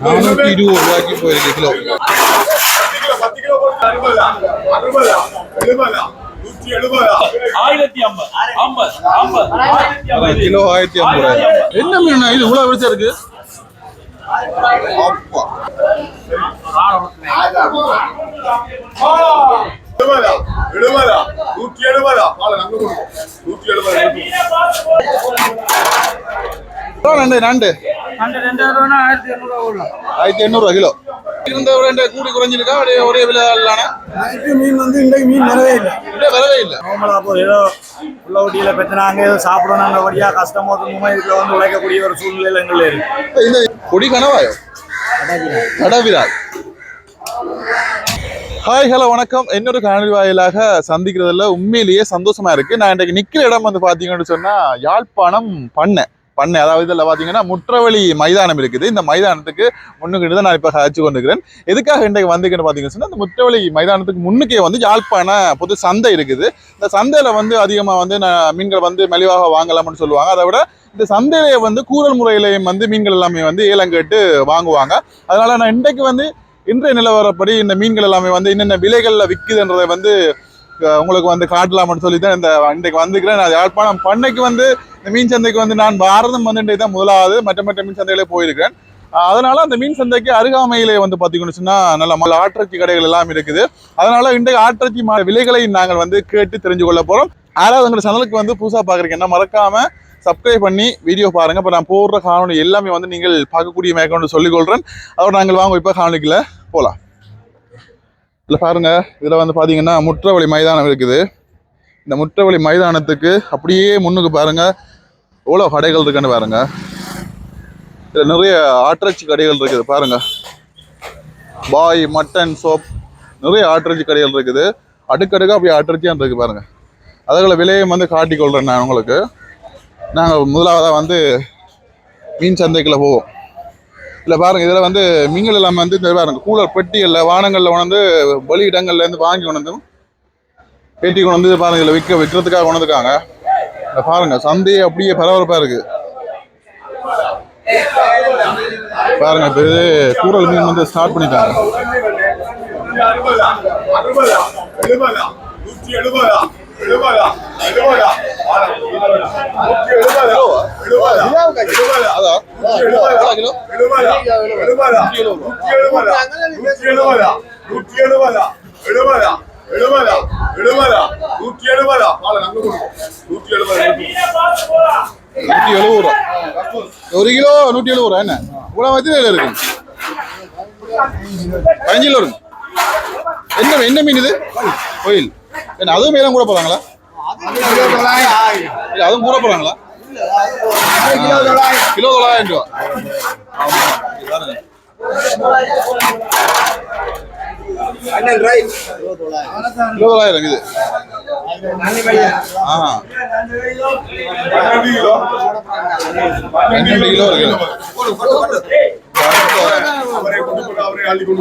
நானூத்தி இருபது ரூபாய்க்கு போயிருக்கு கிலோ கிலோ ஆயிரத்தி ஐம்பது என்ன மீன் இது இவ்வளவு வெளிச்சம் இருக்கு எழுபதா நூற்றி எழுபதா நூற்றி எழுபது எவ்வளோ நண்டு நண்டு ஆயிரத்தி எண்ணூறுவா கிலோ. இருந்த ரெண்டு கூடி குறைஞ்சிருக்கா? அப்படியே ஒரே விலை இல்லானே மீன் வந்து இன்றைக்கு மீன் நிறைய இல்லை. அப்படியே வரவே இல்லை. நார்மலாக அப்போ ஏதோ உள்ள ஒட்டியில் பெற்றினாங்க ஏதோ சாப்பிடணும் வழியாக கஷ்டமோ துன்பமோ இதுல வந்து உழைக்கக்கூடிய ஒரு சூழ்நிலை எங்களில் இருக்கு. இந்த கொடி கனவாயோ? கடவிரால் ஹாய் ஹலோ வணக்கம். இன்னொரு காணொலி வாயிலாக சந்திக்கிறதுல உண்மையிலேயே சந்தோஷமா இருக்கு. நான் இன்றைக்கு நிக்கிற இடம் வந்து பாத்தீங்கன்னு சொன்னா யாழ்ப்பாணம் பண்ணை. பண்ணை அதாவது இதில் பார்த்தீங்கன்னா முற்றவழி மைதானம் இருக்குது. இந்த மைதானத்துக்கு முன்னுக்கிட்டு தான் நான் இப்போ காய்ச்சி கொண்டிருக்கிறேன். எதுக்காக இன்றைக்கு வந்துக்கிட்டு பார்த்தீங்கன்னா இந்த முற்றவழி மைதானத்துக்கு முன்னுக்கே வந்து யாழ்ப்பாண பொது சந்தை இருக்குது. இந்த சந்தையில் வந்து அதிகமாக வந்து நான் மீன்கள் வந்து மலிவாக வாங்கலாம்னு சொல்லுவாங்க. அதை விட இந்த சந்தையிலேயே வந்து கூறல் முறையிலையும் வந்து மீன்கள் எல்லாமே வந்து ஏலம் கேட்டு வாங்குவாங்க. அதனால் நான் இன்றைக்கு வந்து இன்றைய நிலவரப்படி இந்த மீன்கள் எல்லாமே வந்து என்னென்ன விலைகளில் விற்குதுன்றதை வந்து உங்களுக்கு வந்து காட்டலாம்னு சொல்லி தான் இந்த இன்றைக்கு வந்துக்கிறேன் நான் யாழ்ப்பாணம் பண்ணைக்கு வந்து இந்த மீன் சந்தைக்கு வந்து நான் பாரதம் வந்து தான் முதலாவது மற்ற மற்ற மீன் சந்தைகளே போயிருக்கிறேன். அதனால அந்த மீன் சந்தைக்கு அருகாமையிலே வந்து பார்த்தீங்கன்னு சொன்னால் நல்ல மல கடைகள் எல்லாம் இருக்குது. அதனால இன்றைக்கு ஆற்றச்சி மா- விலைகளை நாங்கள் வந்து கேட்டு தெரிஞ்சு கொள்ள போகிறோம் யாராவது எங்கள் சேனலுக்கு வந்து புதுசாக பார்க்குறீங்க என்ன மறக்காம சப்ஸ்கிரைப் பண்ணி வீடியோ பாருங்கள் இப்போ நான் போடுற காணொலி எல்லாமே வந்து நீங்கள் பார்க்கக்கூடிய மேற்கொண்டு சொல்லிக்கொள்கிறேன் அதோட நாங்கள் வாங்க இப்போ காணொலிக்கில் போகலாம் இதில் பாருங்கள் இதில் வந்து பார்த்தீங்கன்னா முற்றவழி மைதானம் இருக்குது. இந்த முற்றவழி மைதானத்துக்கு அப்படியே முன்னுக்கு பாருங்கள் எவ்வளோ கடைகள் இருக்குன்னு பாருங்க. இதில் நிறைய ஆட்டிறைச்சி கடைகள் இருக்குது பாருங்கள் பாய் மட்டன் சோப் நிறைய ஆட்டிறைச்சி கடைகள் இருக்குது. அடுக்கடுக்காக அப்படியே ஆட்டிறைச்சியாக இருக்குது பாருங்கள் அதுகளை விலையும் வந்து காட்டிக்கொள்கிறேன் நான் உங்களுக்கு. நாங்கள் முதலாவதாக வந்து மீன் சந்தைக்குள்ளே போவோம். இல்லை பாருங்க இதில் வந்து மீன்கள் இல்லாமல் வந்து இந்த பாருங்க கூலர் பெட்டிகளில் வானங்களில் உணர்ந்து பலி இடங்கள்லேருந்து வாங்கி கொண்டு பேட்டி கொண்டு வந்து பாருங்க இதில் விற்க விற்கிறதுக்காக கொண்டு வந்துருக்காங்க. இதை பாருங்க சந்தையே அப்படியே பரபரப்பாக இருக்கு. பாருங்க இப்போ இது கூரல் மீன் வந்து ஸ்டார்ட் பண்ணிட்டாங்க. அறுபதா அறுபதா நூற்றி எழுபதா? எழுபதா? எழுபதா? நூற்றி எழுபதா எழுபதா எழுபதா எழுபதா நூற்றி எழுபதா பால நங்க கொடுக்கும் நூற்றி எழுபதா நூற்றி எழுபது ரூபா ஒரு கிலோ நூற்றி எழுபது ரூபா என்ன இவ்வளோ வச்சு இருக்கு பதினஞ்சு கிலோ இருக்கு என்ன என்ன மீன் இது கோயில் என்ன அதுவும் மேலும் கூட போறாங்களா இல்ல அதுவும் கூட போறாங்களா கிலோ தொள்ளாயிரம் ரூபா. கிலோ தொள்ளாயிரம் இது ஆ. பன்னெண்டு கிலோ இருக்கு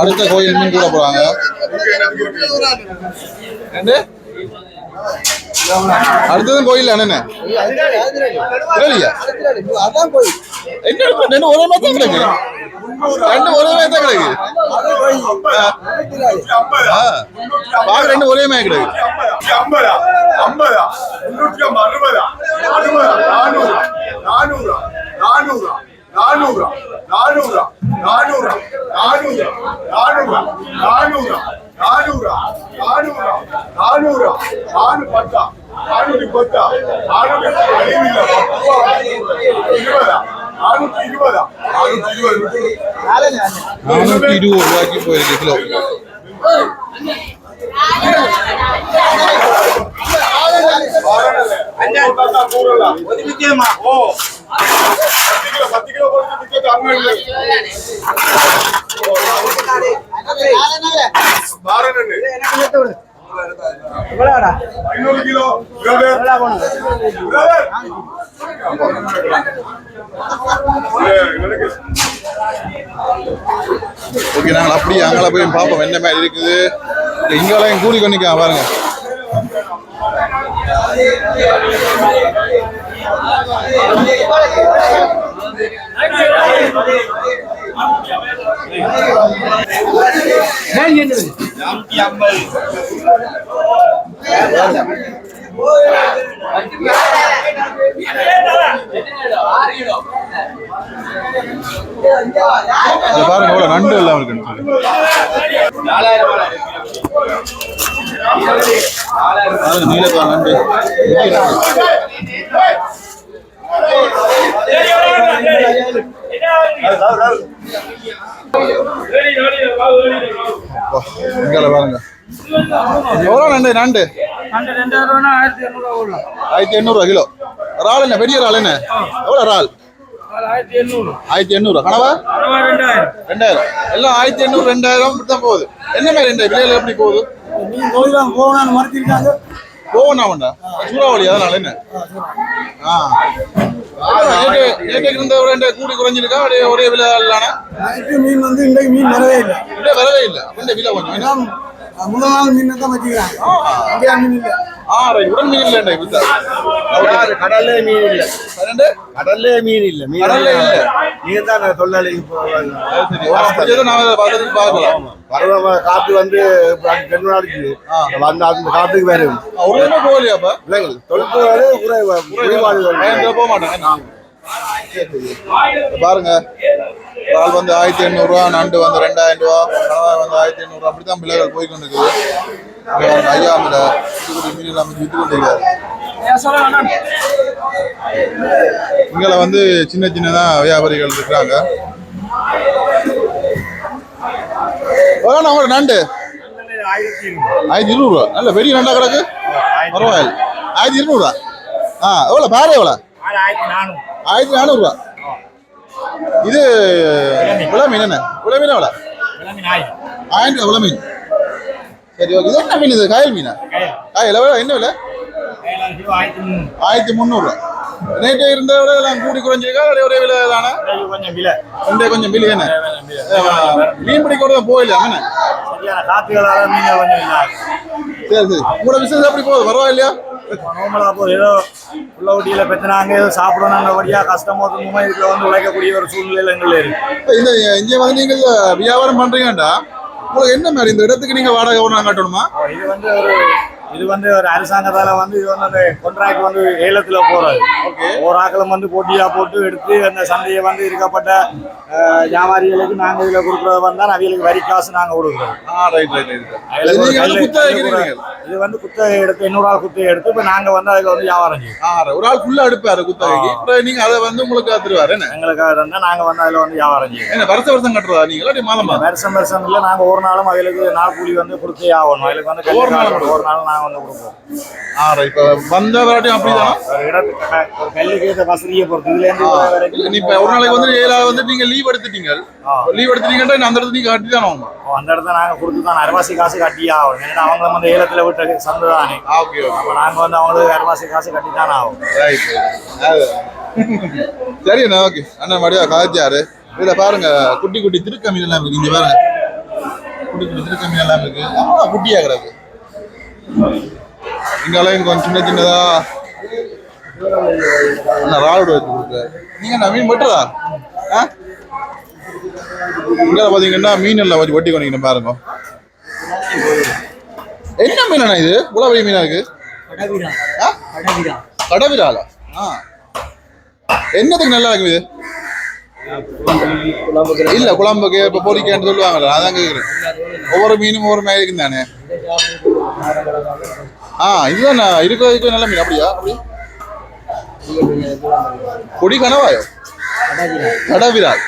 அடுத்த கோயில் மீன் கூட போறாங்க அடுத்ததும் கோயில் அண்ணே என்ன? ஒரே மாதிரி தான் கிடக்கு? ரெண்டு ஒரே மாதிரி தான் கிடக்கு. பாக்க ரெண்டு ஒரே மாதிரி கிடக்கு. ஐம்பதா. ஐம்பதா. முன்னூற்றி ஐம்பது அறுபதா. அறுபதா. நானூறு. நானூறா. நானூறா. நானூறா நானூறா நானூறா நானூறா நானூறா நானூறா நானூறா நானூறா நானூறா நானூ பத்தா நானூத்தி பத்தா நானூத்தி அழிவில்லை. இருபதா? நானூத்தி இருபதா நானூத்தி இருபது நானூத்தி இருபது ரூபாய்க்கு போயிருக்கு கிலோ. ஒதுக்கிட்டேமா ஓ. ஐநூறு கிலோ. அப்படியே அங்கே போய் பார்ப்போம். என்ன மாதிரி இருக்குது? இங்கெல்லாம் கூடி கொண்டிக்கா பாருங்க. Thank you. நானூத்தி ஐம்பது பாருங்க எவ்வளவு நண்டு எல்லாம் இருக்கு. நாலாயிரம் நீலக்கா நண்டு. பாருங்க எவ்வளோ நண்டு நண்டு ஆயிரத்தி எண்ணூறுவா கிலோ இறால் என்ன பெரிய இறால் என்ன எவ்வளோ இறால் ஆயிரத்தி எண்ணூறு கனவா ரெண்டாயிரம் எல்லாம் ஆயிரத்தி எண்ணூறு ரெண்டாயிரம் இப்படி தான் போகுது என்ன மாதிரி ரெண்டாயிரம் விலையில எப்படி போகுது நீங்க கோயிலாம் போகணும்னு மறுத்திருக்காங்க போவனா வேண்டா சூறாவளி அதனால என்ன? ஆ. நேற்று நேற்று இருந்த ரெண்டு கூடி குறைஞ்சிருக்கா? அப்படியே ஒரே விலை இல்லான? நைட்டு மீன் வந்து இன்றைக்கு மீன் வரவே இல்லை. இல்லை வரவே இல்லை. அப்படின்ற விலை கொஞ்சம்? எல்லாம் முதல் நாள் மீன் தான் வச்சுக்கிறாங்க. மீன் இல்லை. ஆ உடன் மீன் இல்லை இப்படி கடல்லே மீன் இல்லை. கடல்லே மீன் இல்லை. மீன் கடல்லே இல்ல. நீங்க தான் தொழிலாளி இப்போ சரி அப்படியே நான் அதை பார்த்துட்டு பார்க்கலாம் பருவ காத்து வந்து நாளைக்கு வந்து அந்த காத்துக்கு வேறு ஒருமே போகலையாப்பா இல்லைங்க தொழில்துறை குறை குறைபாடு பயந்து போக மாட்டாங்க பாருங்க. இறால் வந்து ஆயிரத்தி எண்ணூறுரூவா நண்டு வந்து ரெண்டாயிரம் ரூபா கணவாய் வந்து ஆயிரத்தி எண்ணூறுரூவா அப்படி தான் பிள்ளைகள் போய் கொண்டு இருக்குது ஐயா குட்டி மீன் எல்லாம் வித்து கொண்டு இருக்காரு இங்கே வந்து சின்ன சின்னதா வியாபாரிகள் இருக்கிறாங்க. எவ்வளோ அவங்க நண்டு? ஆயிரத்தி இருநூறுவா நல்ல பெரிய நண்டா கிடக்கு? பரவாயில்ல. ஆயிரத்தி இருநூறுவா ஆ எவ்வளோ பேர எவ்வளோ ஆயிரத்தி நானூறு. ஆயிரத்தி நானூறுரூவா இது விலை மீன் என்ன? விலை மீன் எவ்வளோ ஆயிரம். ஆயிரம் ரூபா விலை மீன். சரி ஓகே இது என்ன மீன் இது? காயல் மீனா? காயல். எவ்வளோ என்ன விலை? ஆயிரத்தி முந்நூறு. ஆயிரத்தி முந்நூறுரூவா நேற்று இருந்த விட எல்லாம் கூடி குறைஞ்சிருக்கா? ஒரே ஒரே விலை தானே? கொஞ்சம் விலை. ரெண்டே கொஞ்சம் பில்லு என்ன? மீன் பிடிக்க போயில்ல என்ன சரி சரி. உங்களோட பிசினஸ் எப்படி போகுது? பரவாயில்லையா நோமலா போது ஏதோ உள்ள ஒட்டியில பெத்தனாங்க ஏதோ சாப்பிடணுன்றபடியா கஷ்டமோ துன்பமோ இதுல வந்து உழைக்கக்கூடிய ஒரு சூழ்நிலையில எங்களை இருக்கு. இந்த இங்க வந்து நீங்க வியாபாரம் பண்றீங்கடா உங்களுக்கு என்ன மாதிரி? இந்த இடத்துக்கு நீங்க வாடகை ஒன்றா கட்டணுமா? இது வந்து ஒரு இது வந்து ஒரு அரசாங்கத்தால வந்து இது வந்து அந்த கான்ட்ராக்ட் வந்து ஏலத்துல போறது ஒரு ஆக்களும் வந்து போட்டியா போட்டு எடுத்து அந்த சந்தையை வந்து இருக்கப்பட்ட வியாபாரிகளுக்கு நாங்க இதுல கொடுக்கறது வந்தா அவிகளுக்கு வரி காசு நாங்க கொடுக்குறோம். இது வந்து குத்தகை எடுத்து எண்ணூறு ஆள் குத்தகை எடுத்து இப்ப நாங்க வந்து அதுக்கு வந்து வியாபாரம் செய்வோம் ஒரு ஆள் ஃபுல்லா எடுப்பாரு குத்தகைக்கு. அப்புறம் நீங்க அதை வந்து உங்களுக்கு காத்துருவாரு என்ன? எங்களுக்காக இருந்தா நாங்க வந்து அதுல வந்து வியாபாரம் செய்வோம் என்ன வருஷ வருஷம் கட்டுறதா நீங்க மாதமா வருஷம் வருஷம் இல்லை நாங்க ஒரு நாளும் அவங்களுக்கு நாள் கூலி வந்து கொடுத்தே ஆகணும். அவங்களுக்கு வந்து ஒரு நாள் ஒரு நாள் நாங்க வந்து கொடுப்போம். ஆ இப்ப வந்த வராட்டியும் அப்படிதானா? ஒரு கல்லுக்கு ஏற்ற வசதியை பொறுத்து. இதுல இருந்து இவ்வளவு வரைக்கும் இப்ப ஒரு நாளைக்கு வந்து ஏழாவது வந்து நீங்க லீவ் எடுத்துட்டீங்க. லீவ் எடுத்துட்டீங்கன்னா அந்த இடத்துல நீங்க கட்டி தானே அந்த இடத்த நாங்க கொடுத்து தான் அரைவாசி காசு கட்டியே ஆகணும். ஏன்னா அவங்க வந்து ஏலத்துல விட்ட சந்தை தானே ஓகே அப்போ நாங்க வந்து அவங்களுக்கு அரைவாசி காசு கட்டி தானே ஆகும் ரைட் சரி அண்ணா ஓகே. அண்ணா மடியா காய்ச்சாரு இதுல பாருங்க குட்டி குட்டி திருக்க மீன் எல்லாம் இருக்கு. இங்க பாருங்க. குட்டி குட்டி திருக்க மீன் எல்லாம் இருக்கு. அவ்வளோ குட்டியா கிடக்கு. இங்கெல்லாம் கொஞ்சம் சின்ன சின்னதா. அண்ணா ராடு வச்சு கொடுக்குறாரு. நீங்க என்ன மீன் வெட்டுறதா? ஆ? இங்க பாத்தீங்கன்னா மீன் எல்லாம் வச்சு வெட்டி கொண்டீங்க பாருங்க. என்ன மீன் இது? உளவரி மீனா இருக்கு கடவிராலா ஆ? என்னதுக்கு நல்லா இருக்கும் இது? இல்ல குழம்புக்கு இப்ப பொரிக்கான்னு சொல்லுவாங்கல்ல அதான் கேக்குறேன். ஒவ்வொரு மீனும் ஒவ்வொரு மாதிரி இருக்கும் தானே? ஆ இதுதான் இருக்கிறதுக்கு நல்ல மீன் அப்படியா? அப்படி? கொடி கனவாயோ? கடவிரால்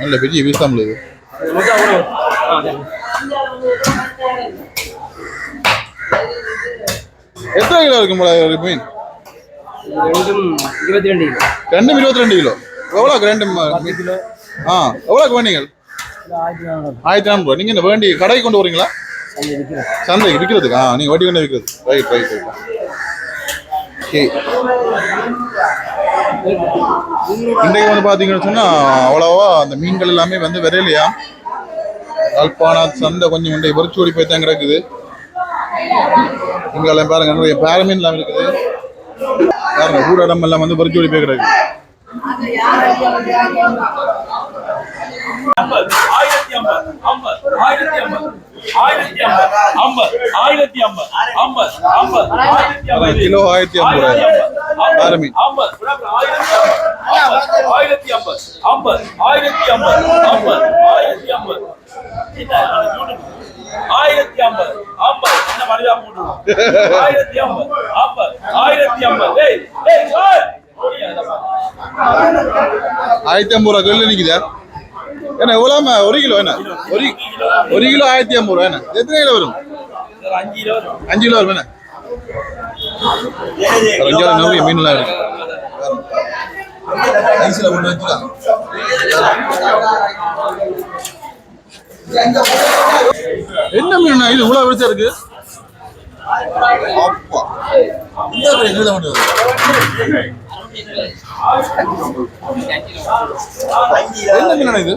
நல்ல பெரிய வீசாமல் இது. எத்தனை கிலோ இருக்கும் போல ஒரு மீன்? இருபத்தி ரெண்டு கிலோ. ரெண்டும் இருபத்தி ரெண்டு கிலோ. எவ்வளோக்கு ரெண்டு ம- கிலோ. ஆ எவ்வளோக்கு வேண்டீங்க ஆயிரத்தி நானூறு. நீங்க என்ன வேண்டி கடைக்கு கொண்டு வரீங்களா சந்தைக்கு விற்கிறதுக்கு ஆ நீங்க வட்டி கொண்டு விற்கிறது ரைட் ரைட் ரைட் ஓகே இன்றைக்கு வந்து பார்த்தீங்கன்னு சொன்னா அவ்வளோவா அந்த மீன்கள் எல்லாமே வந்து விரையிலையா? அல்பானா சந்தை கொஞ்சம் கொண்டு வெறிச்சோடி போய் தான் கிடக்குது. இங்கெல்லாம் பாருங்க நிறைய பேரமே இல்லாமல் இருக்குது. பாருங்க ஊடடம் எல்லாம் வந்து வெறிச்சோடி போய் கிடக்குது ஆயிரத்தி ஐம்பது ஆயிரத்தி ஐம்பது ஆயிரத்தி ஐம்பது ஆயிரத்தி ஐம்பது. ஐம்பது ஐம்பது ஆயிரத்தி ஐம்பது. கிலோ ஆயிரத்தி ஐம்பது. ஐம்பது ஆயிரத்தி ஐம்பது ஐம்பது ஆயிரத்தி ஐம்பது ஐம்பது. ஆயிரத்தி ஐம்பது. ஆயிரத்தி ஐம்பது ஐம்பது என்ன மனிதா போட்டுருவோம் ஆயிரத்தி ஐம்பது ஐம்பது ஆயிரத்தி ஐம்பது. ஏய் ஏய் சார். ஆயிரத்தி ஐம்பது ரூபா கல்லு நிக்குதா என்ன எவ்வளோ ஒரு கிலோ என்ன? ஒரு ஒரு கிலோ ஆயிரத்தி ஐம்பது ரூபா என்ன? எத்தனை கிலோ வரும்? அஞ்சு கிலோ வரும். என்ன? நிறைய மீன்லாம் இருக்கு. ஐஸில் கொண்டு வச்சுக்கலாம். என்ன மீன் இது இவ்வளவு வெளிச்சா இருக்கு. என்ன மீன் இது?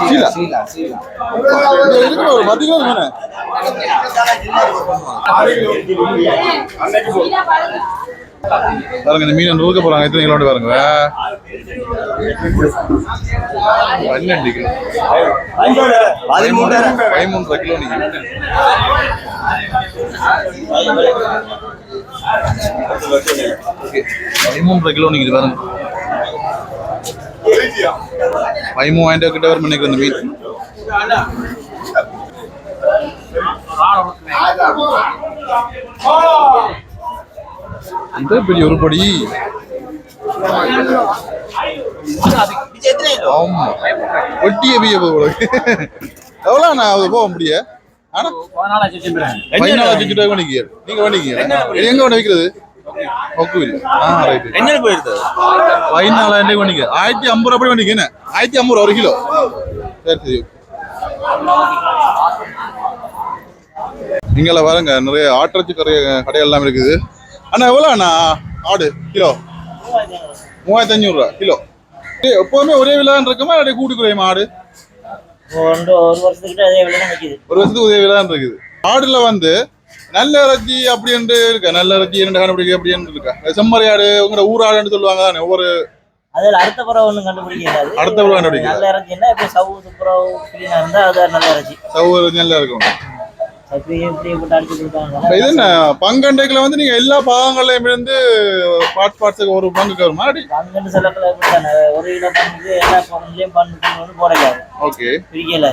சீலா. பாருங்க இந்த மீன் நூறுக்க போறாங்க. எத்தனை கிலோ பாருங்க. பன்னெண்டு கிலோ. பதிமூன்றரை. கிலோ நீங்க. பதிமூன்றரை கிலோ நிக்குது பாருங்க. பதிமூவாயிரம் கிட்ட வரும் நினைக்கிறேன் இந்த மீன். இந்த பெரிய ஒரு பொடி. ஆமா. ஒட்டிய பிய போல எவ்வளோ நான் அது போக முடிய? ஆனா பதினாலு லட்சம் ரூபாய் பண்ணிக்க நீங்க பண்ணிக்க எங்க கொண்டு வைக்கிறது? ஒக்குவில் ஆ ரைட் என்ன போயிருது பதினாலாயிரம் ரூபாய் பண்ணிக்க ஆயிரத்தி ஐம்பது ரூபாய் பண்ணிக்க என்ன? ஆயிரத்தி ஐம்பது ரூபா ஒரு கிலோ. சரி சரி. நீங்கள பாருங்க நிறைய ஆட்டிறச்சி கடைய கடையெல்லாம் இருக்குது. அண்ணா எவ்வளோ அண்ணா? ஆடு கிலோ? மூவாயிரத்தி அஞ்சூறுரூவா கிலோ. ஏய், எப்பவுமே ஒரே விலைன்னு இருக்குமா அப்படியே கூட்டி குறையுமா ஆடு? ஒரு வருஷத்துக்கிட்ட அதே விலை வருஷத்துக்கு இருக்குது. ஆடுல வந்து நல்ல இறைச்சி அப்படின்ட்டு இருக்கா? நல்ல இறைச்சி இரண்டு கண்டுபிடிக்க அப்படின்னு இருக்கா? செம்மறி ஆடு உங்களோட ஊர் ஆடுன்னு சொல்லுவாங்க தானே ஒவ்வொரு அதுல அடுத்த பறவை ஒண்ணும் கண்டுபிடிக்காது அடுத்த பறவை கண்டுபிடிக்காது. நல்ல இறைச்சின்னா இப்ப சவு துப்புரவு கிளீனா இருந்தா அது நல்ல இறைச்சி. சவுறு நல்லா இருக்கும். இது என்ன? பங்கண்டைக்குல வந்து நீங்க எல்லா பாகங்களையும் இருந்து பார்ட் பார்ட்ஸுக்கு ஒரு பங்குக்கு வருமா அப்படி பங்குன்னு சொல்லக்குள்ள ஒரு கிலோ பங்குக்கு எல்லா பங்குலயும் பங்கு போடையாது ஓகே. பிரிக்கல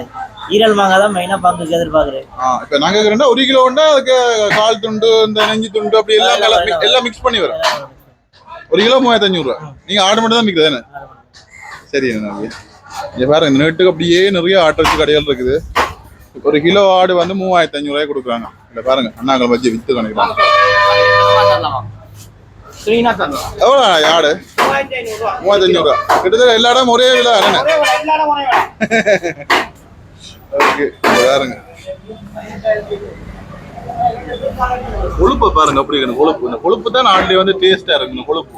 ஈரல் மாங்காய் தான் மெயினா பங்குக்கு எதிர்பார்க்குறேன். ஆ இப்ப நாங்க கேக்குறோம்னா ஒரு கிலோ உண்டா அதுக்கு கால் துண்டு இந்த நெஞ்சு துண்டு அப்படி எல்லாம் எல்லாம் மிக்ஸ் பண்ணி வரும். ஒரு கிலோ மூவாயிரத்தி அஞ்சூறு ரூபா நீங்க ஆடு மட்டும் தான் விற்கிறது தானே சரி இங்க பாருங்க இந்த நெட்டுக்கு அப்படியே நிறைய ஆட்டரிச்சு கடைகள் இருக்குது. ஒரு கிலோ ஆடு வந்து மூவாயிரத்தி அஞ்சூறு ரூபாய் கொடுக்குறாங்க. இல்ல பாருங்க அண்ணாங்களை வச்சு வித்து கணக்கு எவ்வளோ ஆடு? மூவாயிரத்தி அஞ்சூறு கிட்டத்தட்ட எல்லா இடம் ஒரே விலை ஓகே பாருங்க. கொழுப்பு பாருங்க அப்படி இருக்கணும் கொழுப்பு இந்த கொழுப்பு தான் ஆட்லி வந்து டேஸ்டா இருக்கு இந்த கொழுப்பு.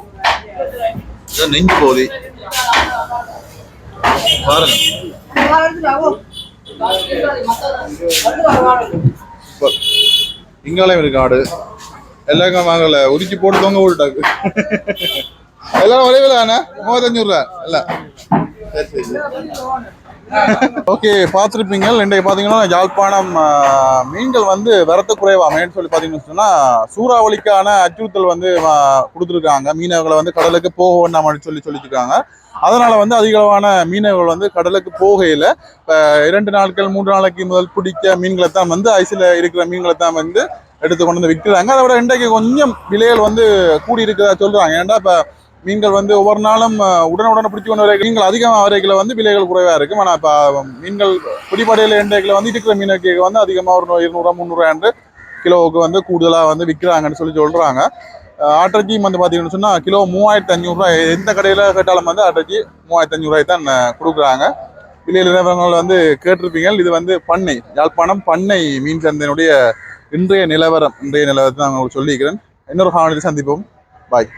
நெஞ்சு போகுது. பாருங்க. இங்காலையும் இருக்கு ஆடு எல்லாருக்கும் வாங்கல உரிச்சு போட்டு தொங்க விட்டாக்கு எல்லாம் ஒரே விலை தானே மூவத்தஞ்சூறு ரூபா இல்ல சரி சரி ஓகே பார்த்துருப்பீங்க. இன்றைக்கு பார்த்தீங்கன்னா யாழ்ப்பாணம் மீன்கள் வந்து வரத்து குறைவாமேன்னு சொல்லி பார்த்தீங்கன்னு சொன்னால் சூறாவளிக்கான அச்சுறுத்தல் வந்து கொடுத்துருக்காங்க. மீனவர்களை வந்து கடலுக்கு போக வேண்டாம் சொல்லி சொல்லியிருக்காங்க. அதனால வந்து அதிகளவான மீனவர்கள் வந்து கடலுக்கு போகையில் இப்போ இரண்டு நாட்கள் மூன்று நாளைக்கு முதல் பிடிக்க மீன்களை தான் வந்து ஐஸில் இருக்கிற மீன்களை தான் வந்து எடுத்து கொண்டு வந்து விற்கிறாங்க. அதை விட இன்றைக்கு கொஞ்சம் விலைகள் வந்து கூடி இருக்கிறதா சொல்கிறாங்க ஏன்டா இப்போ மீன்கள் வந்து ஒவ்வொரு நாளும் உடனுடன் பிடிச்சி கொண்டு வர மீன்கள் அதிகமாக வரைக்கில் வந்து விலைகள் குறைவாக இருக்கும். ஆனால் இப்போ மீன்கள் பிடிப்படையில் இன்றைக்கில் வந்து இருக்கிற மீனுக்கு வந்து அதிகமாக ஒரு இருநூறுவா முந்நூறுவா கிலோவுக்கு வந்து கூடுதலாக வந்து விற்கிறாங்கன்னு சொல்லி சொல்கிறாங்க ஆட்டர்ஜி வந்து பார்த்தீங்கன்னு சொன்னால் கிலோ மூவாயிரத்தி அஞ்சூறுரூவா எந்த கடையில் கேட்டாலும் வந்து ஆட்டர்ஜி மூவாயிரத்தி அஞ்சூறுரூவாய் தான் கொடுக்குறாங்க. விலையில் நிலவரங்கள் வந்து கேட்டிருப்பீங்க. இது வந்து பண்ணை யாழ்ப்பாணம் பண்ணை மீன் சந்தையினுடைய இன்றைய நிலவரம் இன்றைய நிலவரத்தை நான் உங்களுக்கு சொல்லியிருக்கிறேன் இன்னொரு காணொலி சந்திப்போம். பாய்.